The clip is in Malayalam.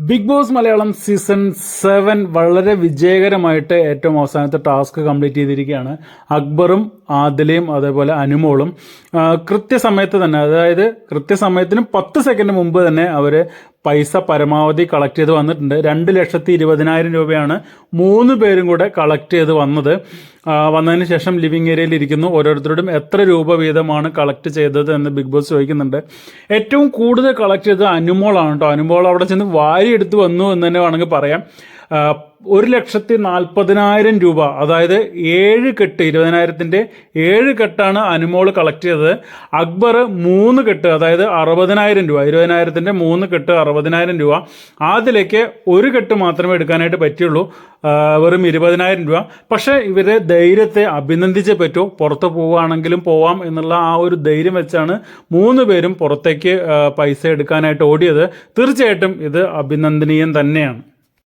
Big Boss Malayalam season seven വളരെ വിജയകരമായിട്ട് ഏറ്റവും അവസാനത്തെ ടാസ്ക് കംപ്ലീറ്റ് ചെയ്തിരിക്കുകയാണ്. അക്ബറും ആദിലയും അതേപോലെ അനുമോളും. കൃത്യസമയത്ത് തന്നെ അതായത് കൃത്യസമയത്തിന് പത്ത് സെക്കൻഡ് മുമ്പ് തന്നെ അവർ പൈസ പരമാവധി കളക്ട് ചെയ്ത് വന്നിട്ടുണ്ട്. രണ്ട് ലക്ഷത്തി ഇരുപതിനായിരം രൂപയാണ് മൂന്ന് പേരും കൂടെ കളക്ട് ചെയ്ത് വന്നത്. വന്നതിന് ശേഷം ലിവിങ് ഏരിയയിൽ ഇരിക്കുന്നു. ഓരോരുത്തരോടും എത്ര രൂപ വീതമാണ് കളക്ട് ചെയ്തത് എന്ന് ബിഗ് ബോസ് ചോദിക്കുന്നുണ്ട്. ഏറ്റവും കൂടുതൽ കളക്ട് ചെയ്തത് അനുമോളാണ് കേട്ടോ. അനുമോൾ അവിടെ ചെന്ന് വാരി എടുത്ത് വന്നു എന്ന് തന്നെ വേണമെങ്കിൽ പറയാം. ഒരു ലക്ഷത്തി നാൽപ്പതിനായിരം രൂപ അതായത് ഏഴ് കെട്ട് ഇരുപതിനായിരത്തിന്റെ ഏഴ് കെട്ടാണ് അനുമോൾ കളക്ട് ചെയ്തത്. അക്ബർ മൂന്ന് കെട്ട് അതായത് അറുപതിനായിരം രൂപ ഇരുപതിനായിരത്തിന്റെ മൂന്ന് കെട്ട് അറുപതിനായിരം രൂപ. അതിലേക്ക് ഒരു കെട്ട് മാത്രമേ എടുക്കാനായിട്ട് പറ്റുള്ളൂ. വെറും ഇരുപതിനായിരം രൂപ. പക്ഷേ ഇവരെ ധൈര്യത്തെ അഭിനന്ദിച്ചേ പറ്റൂ. പുറത്ത് പോവുകയാണെങ്കിലും പോവാം എന്നുള്ള ആ ഒരു ധൈര്യം വെച്ചാണ് മൂന്ന് പേരും പുറത്തേക്ക് പൈസ എടുക്കാനായിട്ട് ഓടിയത്. തീർച്ചയായിട്ടും ഇത് അഭിനന്ദനീയം തന്നെയാണ്.